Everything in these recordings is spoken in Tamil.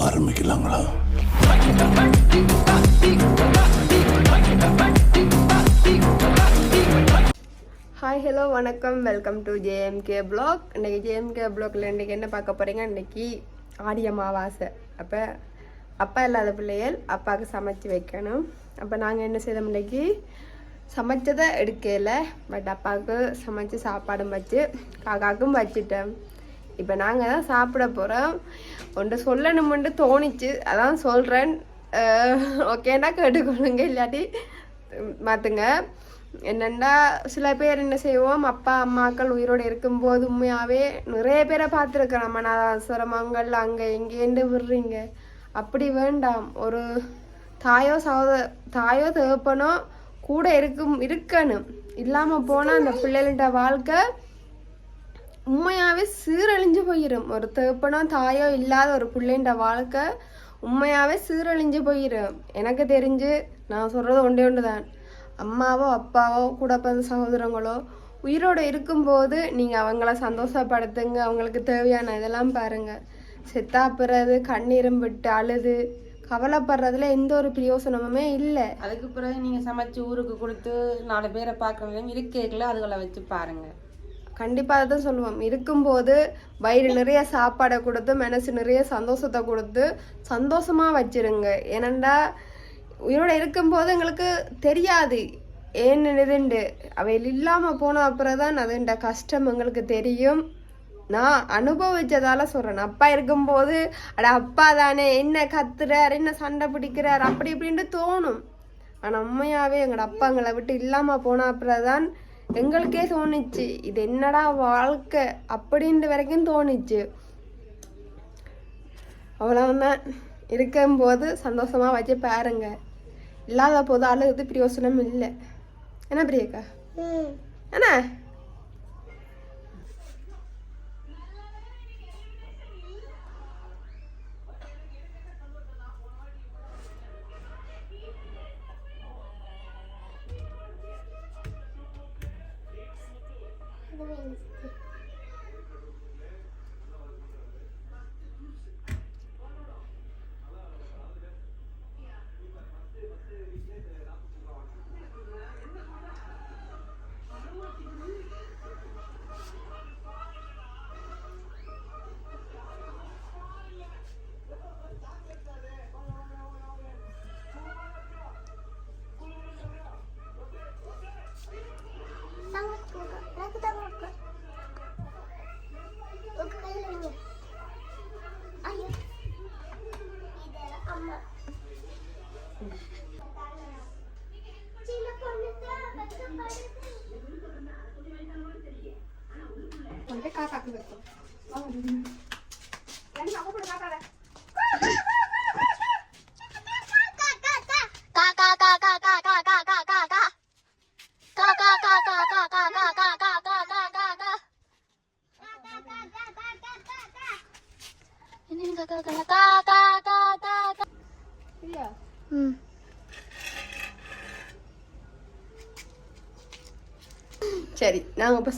ஆரம்பிக்கலாங்களா? ஹாய் ஹலோ வணக்கம். வெல்கம் டு ஜேஎம்கே பிளாக் இன்றைக்கி ஜேஎம்கே பிளாக்ல இன்னைக்கு என்ன பார்க்க போகிறீங்க இன்றைக்கி ஆடி அமாவாசை. அப்போ அப்பா இல்லாத பிள்ளைகள் அப்பாவுக்கு சமைச்சு வைக்கணும். அப்போ நாங்கள் என்ன செய்தோம்? இன்னைக்கு சமைச்சதை எடுக்கல. பட் அப்பாவுக்கு சமைச்சு சாப்பாடும் வச்சு காக்காக்கும் வச்சுட்டேன் இப்போ நாங்கள் தான் சாப்பிட போகிறோம் ஒன்று சொல்லணுமென்று தோணிச்சு அதான் சொல்கிறேன் ஓகேண்டா கேட்டுக்கொள்ளுங்க இல்லாட்டி மாற்றுங்க என்னென்னா சில பேர் என்ன செய்வோம் அப்பா அம்மாக்கள் உயிரோடு இருக்கும்போது உண்மையாகவே நிறைய பேரை பார்த்துருக்கேன் நம்ம அங்கே எங்கேண்டு விடுறீங்க. அப்படி வேண்டாம். ஒரு தாயோ சகோத தாயோ தகப்பனோ கூட இருக்கும் இருக்கணும். இல்லாமல் போனால் அந்த பிள்ளைகளோட வாழ்க்கை உண்மையாகவே சீரழிஞ்சு போயிடும் ஒரு தேப்பனோ தாயோ இல்லாத ஒரு பிள்ளைன்ற வாழ்க்கை உண்மையாகவே சீரழிஞ்சு போயிடும் எனக்கு தெரிஞ்சு நான் சொல்கிறது ஒன்றே ஒன்று தான் அம்மாவோ அப்பாவோ கூட பிறந்த சகோதரங்களோ உயிரோடு இருக்கும்போது நீங்கள் அவங்கள சந்தோஷப்படுத்துங்க. அவங்களுக்கு தேவையான இதெல்லாம் பாருங்கள் செத்தாப்புறது கண்ணீரும் விட்டு அழுது கவலைப்படுறதுல எந்த ஒரு பிரயோசனமுமே இல்லை. அதுக்கு பிறகு நீங்கள் சமைச்சு ஊருக்கு கொடுத்து நாலு பேரை பார்க்கறதுலையும் இருக்கேக்கல அதுகளை வச்சு பாருங்கள் கண்டிப்பாக தான் சொல்லுவோம். இருக்கும்போது வயிறு நிறைய சாப்பாடை கொடுத்து மனசு நிறைய சந்தோஷத்தை கொடுத்து சந்தோஷமாக வச்சிருங்க. ஏனண்டா உயிரோட இருக்கும்போது எங்களுக்கு தெரியாது. ஏன் இதுண்டு அவையில் இல்லாமல் போன அப்புறம் தான் அதுண்ட கஷ்டம் எங்களுக்கு தெரியும். நான் அனுபவிச்சதால சொல்கிறேன் அப்பா இருக்கும்போது அட அப்பா தானே என்ன கத்துறார் என்ன சண்டை பிடிக்கிறார் அப்படி இப்படின்ட்டு தோணும். ஆனால் உண்மையாகவே எங்களோட அப்பா எங்களை விட்டு இல்லாமல் போன அப்புறம் தான் எங்களுக்கே தோணுச்சு. இது என்னடா வாழ்க்கை அப்படின்ட்டு வரைக்கும் தோணுச்சு. அவ்வளவுதான். இருக்கும்போது சந்தோஷமா வச்சு பாருங்க. இல்லாத போது அழுகுது பிரயோசனம் இல்லை. என்ன பிரியக்கா? என்ன? the wings.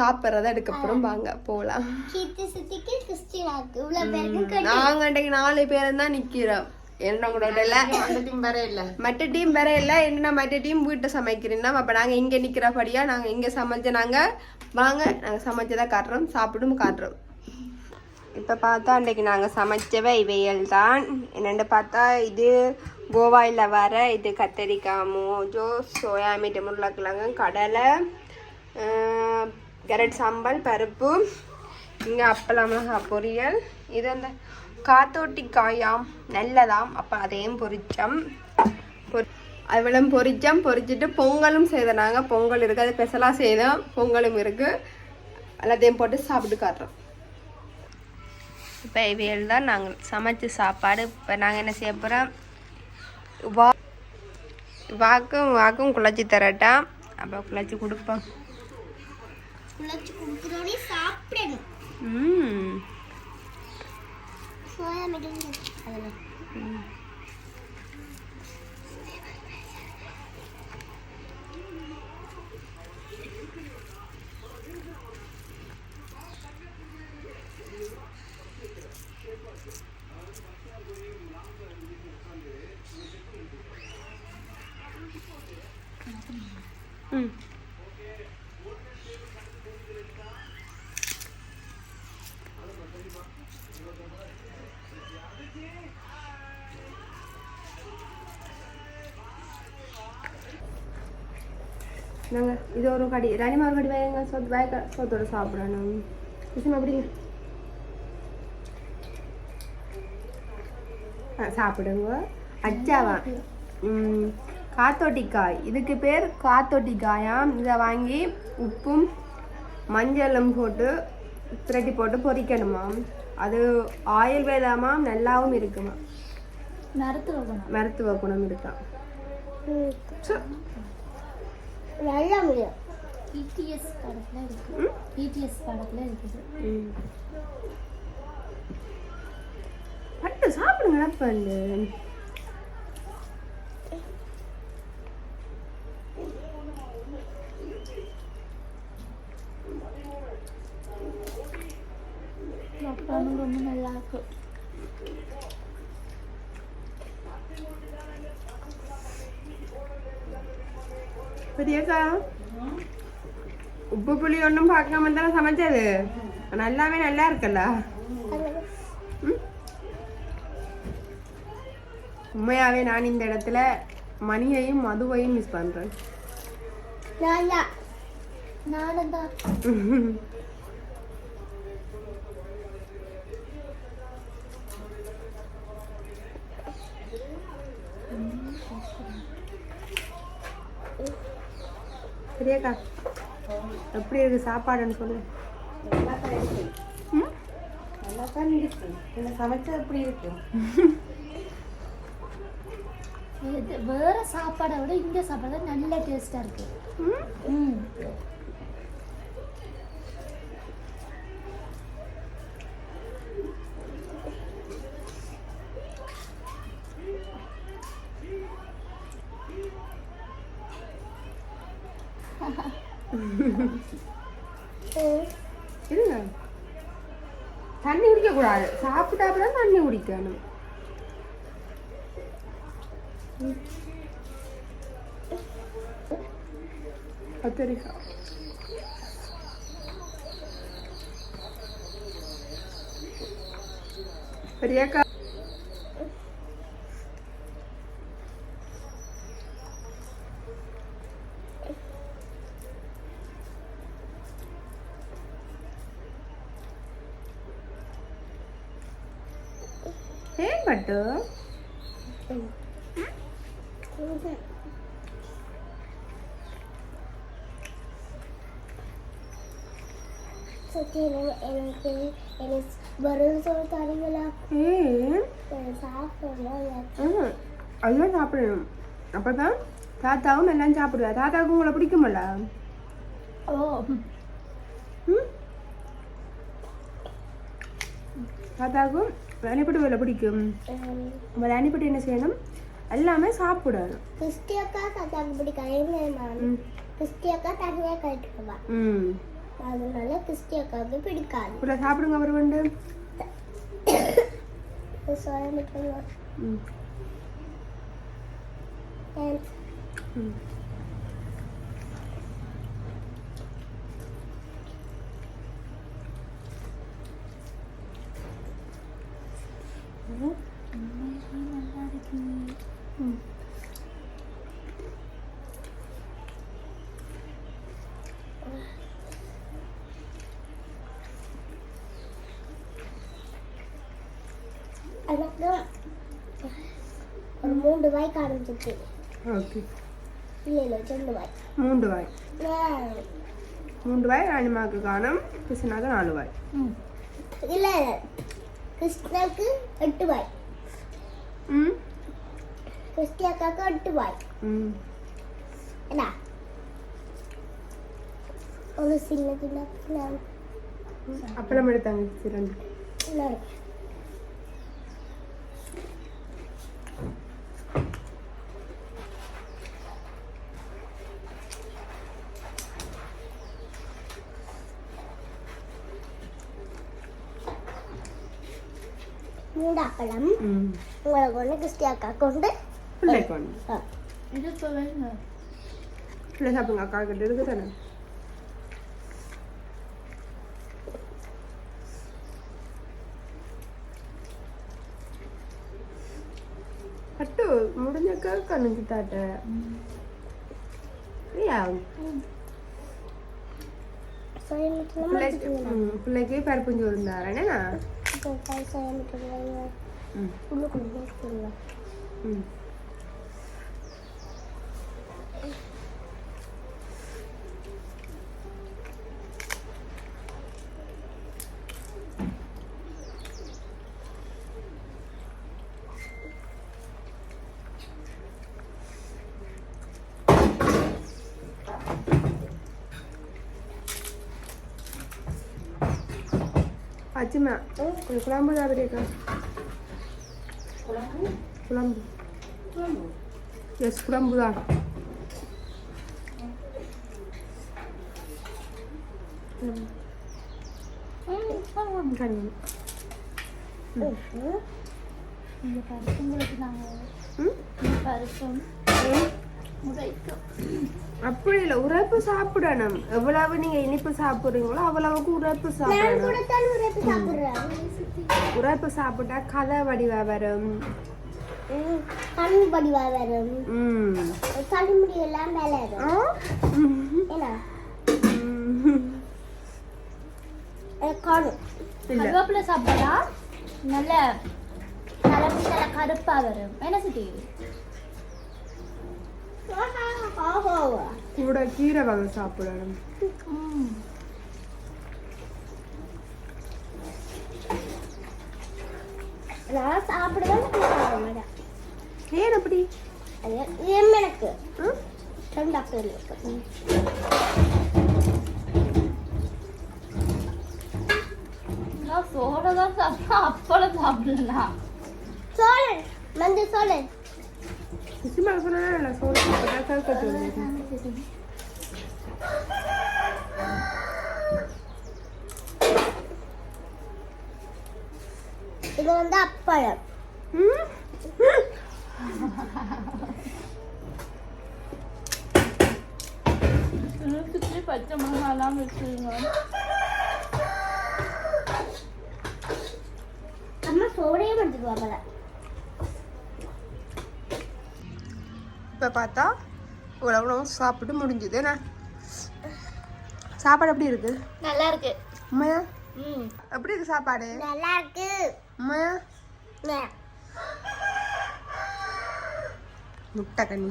சாப்பிட்றத எடுக்க போறோம் வாங்க போலாம். கீர்த்தி சித்திக்கு கிறிஸ்டினாக்கு இவ்வளவு பேருக்கு நாங்க அன்றைக்கு நாலு பேரும் தான் நிக்கிறோம். என்னோட அந்த டீம் வேற இல்ல. மற்ற டீம் வேற இல்ல. என்ன மற்ற டீம் வீட்டை சமைக்கிறீங்கன்னா அப்ப நாங்க இங்க நிக்கிறபடியா நாங்க இங்க சமைச்ச நாங்க வாங்க. நாங்க சமைச்சதை காட்டுறோம் சாப்பிடும் காட்டுறோம். இப்ப பார்த்தா அன்றைக்கு நாங்க சமைச்சவை இவையல் தான். என்னென்னு பார்த்தா இது கோவாயில் வர இது கத்தரிக்காய் மோஜோ சோயா மீட்டு உருளைக்கிழங்கு கடலை கேரட் சாம்பல் பருப்பு இங்கே அப்பளம் மிளகாய் பொரியல். இது அந்த காத்தோட்டி காயாம் நல்லதாம். அப்போ அதையும் பொரிச்சோம். பொரி அவ்வளோ பொரிச்சோம். பொரிச்சிட்டு பொங்கலும் செய்தனாங்க. பொங்கல் இருக்குது அது ஸ்பெஷலாக செய்தோம். பொங்கலும் இருக்குது எல்லாத்தையும் போட்டு சாப்பிட்டு காட்டுறோம். இப்போ இவையில் தான் நாங்கள் சமைச்ச சாப்பாடு. இப்போ நாங்கள் என்ன செய்ய போகிறோம் வா வாக்கும் வாக்கும் குழச்சி தரட்டா. அப்போ குழச்சி கொடுப்போம். குழச்சி குடுக்குறோடே சாப்பிடணும் ம் சோயா மிளகு அதெல்லாம் ம் நாங்கள் இது ஒரு கடி ரனிமா ஒரு கடி வேங்க சொத்து வேக சொத்தோட சாப்பிடணும் விஷயம் எப்படிங்க ஆ, சாப்பிடுங்க அச்சாவா காத்தோட்டிக்காய் இதுக்கு பேர் காத்தோட்டிக்காயாம் இதை வாங்கி உப்பும் மஞ்சளும் போட்டு பிரட்டி போட்டு பொரிக்கணுமாம் அது ஆயுர்வேதமாம் நல்லாவும் இருக்குமா மரத்துல போனோம் மருத்துவ குணம் இருக்கா சு, நல்லா முடியும். இடிஎஸ் படத்துல இருக்கு. இடிஎஸ் படத்துல இருக்குது. பட்டு சாப்பிடுங்க பண்டு பப்படம் ரொம்ப நல்லா இருக்கு. பெரியக்கா உப்பு புளி ஒன்றும் பார்க்காம தானே சமைச்சது நல்லாவே நல்லா இருக்குல்ல? உண்மையாவே நான் இந்த இடத்துல மணியையும் மதுவையும் மிஸ் பண்றேன் நானும் தான் பெரியக்கா எப்படி இருக்கு சாப்பாடுன்னு சொல்லு. நல்லா தான் இருக்கு. ம்? நல்லா தான் இருக்கு. என்ன சமைச்சா எப்படி இருக்கு? இது வேற சாப்பாடை விட இந்த சாப்பாடு தான் நல்ல டேஸ்டா இருக்கு. ம்? കഴിക്കാനും അത്തരിക്ക പെരിയക്ക ஏன் பட்டு எனக்கு எனக்கு வரும்னு சொல்லி தரீங்களா ஏன் சாப்பிடலாம் ம், அதெல்லாம் சாப்பிடணும் அப்பதான் தாத்தாவும் எல்லாம் சாப்பிடுவா தாத்தாவுக்கும் உங்களை பிடிக்குமல்ல ஓ? தாத்தாவுக்கும் ராணிப்பட்டு வேலை பிடிக்கும். நம்ம ராணிப்பட்டு என்ன செய்யணும்? எல்லாமே சாப்பிடணும். கிறிஸ்டி அக்கா தாத்தாக்கு பிடிக்காது ம். கிறிஸ்டி அக்கா தனியாக கட்டுக்குவா ம். அதனால கிறிஸ்டி அக்காவுக்கு பிடிக்காது. இப்படி சாப்பிடுங்க அவர் வந்து சோயா மிட்டாய் ம் ம் ம் எனக்கு ஒரு மூன்று ரூபாய்க்கு ஆரம்பிச்சிச்சு ஓகே. இல்லை இல்லை ரெண்டு ரூபாய் மூன்று வாய். மூன்று வாய் ராணிமாவுக்கு காணும் கிருஷ்ணாவுக்கு நாலு வாய். இல்லை. இல்லை கிருஷ்ணாவுக்கு எட்டு ரூபாய் ம் கிறிஸ்டி அக்காவுக்கு எட்டு ரூபாய் ம் என்ன ഉണ്ടാക്കണം നിങ്ങളെ കൊണ്ട് ക്രിസ്ത്യാക്കൊണ്ട് പിള്ളേ സാപ്പം കാക്കാക്കട്ടെ എടുക്കുക തന്നെ. കട്ടു മുടിഞ്ഞൊക്കെ കണ്ണും കിട്ടാട്ടെ. പിള്ളേക്ക് പരിപ്പും ചോറുണ്ടാറണേ Coba? Fatima, oh, con Colombo da Briga. Colombo? Colombo. Colombo? Yes, Colombo Hmm. Mm. Mm. Mm. Mm. இந்த பருப்புங்களுக்கு நாங்கள் ம்? பருப்பும் முறைக்கும். அப்படி இல்லை உரைப்பு சாப்பிடணும். எவ்வளவு நீங்க இனிப்பு சாப்பிடுறீங்களோ அவ்வளவுக்கு உரைப்பு சாப்பிடணும். உரைப்பு சாப்பிட்டா கதை வடிவா வரும். கண் படிவா வரும். தலைமுடி எல்லாம் மேலே காணும். சாப்பிட்டா நல்ல தலைமுடி நல்ல கருப்பா வரும். என்ன சுத்தி கூட கீரை வகை சாப்பிடணும். நான் சாப்பிடுவேன் ஏன் அப்படி? எம் எனக்கு? ரெண்டு நான் சோடை தான் அப்பளம் சாப்பிடலாம். சோழன் மஞ்ச சோழன். சும்மா சொல்லவே வேணாம் சோழன். கற்கட்டு இது வந்து அப்பளம் சுற்றி பச்சை மிளகாலாம் வச்சுருங்க. அம்மா சோடையே பண்ணுவாங்க இப்போ பார்த்தா இவ்வளோ சாப்பிட்டு முடிஞ்சுது. என்ன? சாப்பாடு எப்படி இருக்கு? நல்லா இருக்கு உண்மையா ம். எப்படி இருக்கு சாப்பாடு? நல்லா இருக்கு உண்மையா முட்டை கண்ணி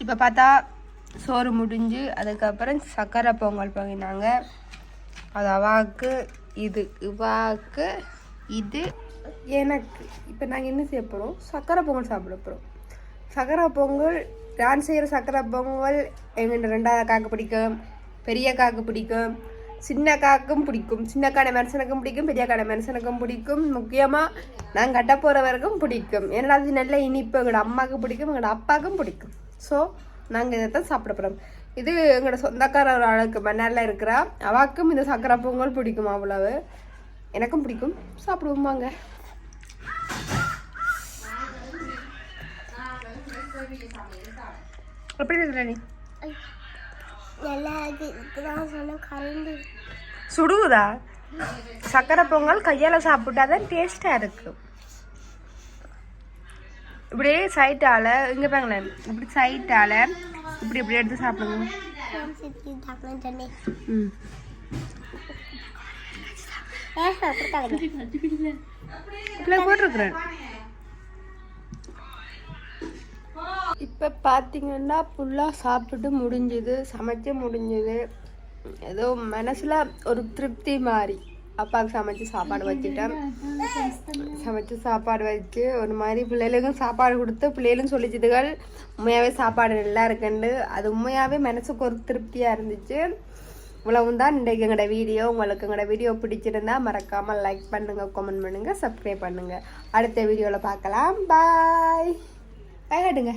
இப்போ பார்த்தா சோறு முடிஞ்சு அதுக்கப்புறம் சக்கரை பொங்கல் பண்ணினாங்க. அது அவாவுக்கு இது இவாவுக்கு இது எனக்கு இப்போ நாங்கள் என்ன செய்ய போகிறோம் சக்கரை பொங்கல் சாப்பிட போகிறோம் சக்கரை பொங்கல் நான் செய்கிற சக்கரை பொங்கல் எங்கிட்ட ரெண்டாவது காக்கு பிடிக்கும் பெரிய காக்கு பிடிக்கும் சின்ன காக்கும் பிடிக்கும். சின்ன கடை மனுஷனுக்கும் பிடிக்கும் பெரிய கடை மனுஷனுக்கும் பிடிக்கும். முக்கியமாக நான் கட்ட போகிறவருக்கும் பிடிக்கும். ஏன்னா அது நல்ல இனிப்பு எங்களோட அம்மாவுக்கு பிடிக்கும் எங்களோட அப்பாவுக்கும் பிடிக்கும். ஸோ நாங்கள் இதை தான் சாப்பிட போகிறோம் இது எங்களோட சொந்தக்கார ஒரு ஆளுக்கு மன்னாரில் இருக்கிறா. அவாக்கும் இந்த சக்கரை பொங்கல் பிடிக்கும் அவ்வளவு? எனக்கும் பிடிக்கும். சாப்பிடுவோம் வாங்க. எப்படி இருக்கிற நீ நல்லா சொன்ன கரண்டு சுடுகுதா சக்கரை பொங்கல் கையால் சாப்பிட்டா தான் டேஸ்ட்டாக இருக்கு. இப்படியே சைட்டால் இங்கே பாங்களேன் இப்படி சைட்டால் இப்படி இப்படி எடுத்து சாப்பிடுங்க. ம். போட்டிருக்கிறேன். இப்போ பார்த்தீங்கன்னா ஃபுல்லாக சாப்பிட்டு முடிஞ்சுது சமைக்க முடிஞ்சுது. ஏதோ மனசில் ஒரு திருப்தி மாதிரி அப்பாவுக்கு சமைச்சு சாப்பாடு வச்சுட்டேன். சமைச்சு சாப்பாடு வச்சு ஒரு மாதிரி பிள்ளைகளுக்கும் சாப்பாடு கொடுத்து பிள்ளைகளும் சொல்லிச்சதுகள் உண்மையாகவே சாப்பாடு நல்லா இருக்குண்டு அது உண்மையாகவே மனசுக்கு ஒரு திருப்தியாக இருந்துச்சு. இவ்வளவும் தான் இன்றைக்கு எங்களோட வீடியோ. உங்களுக்கு எங்களோட வீடியோ பிடிச்சிருந்தா மறக்காமல் லைக் பண்ணுங்கள் கமெண்ட் பண்ணுங்கள் சப்ஸ்கிரைப் பண்ணுங்கள் அடுத்த வீடியோவில் பார்க்கலாம். பாய் பாய் காட்டுங்க.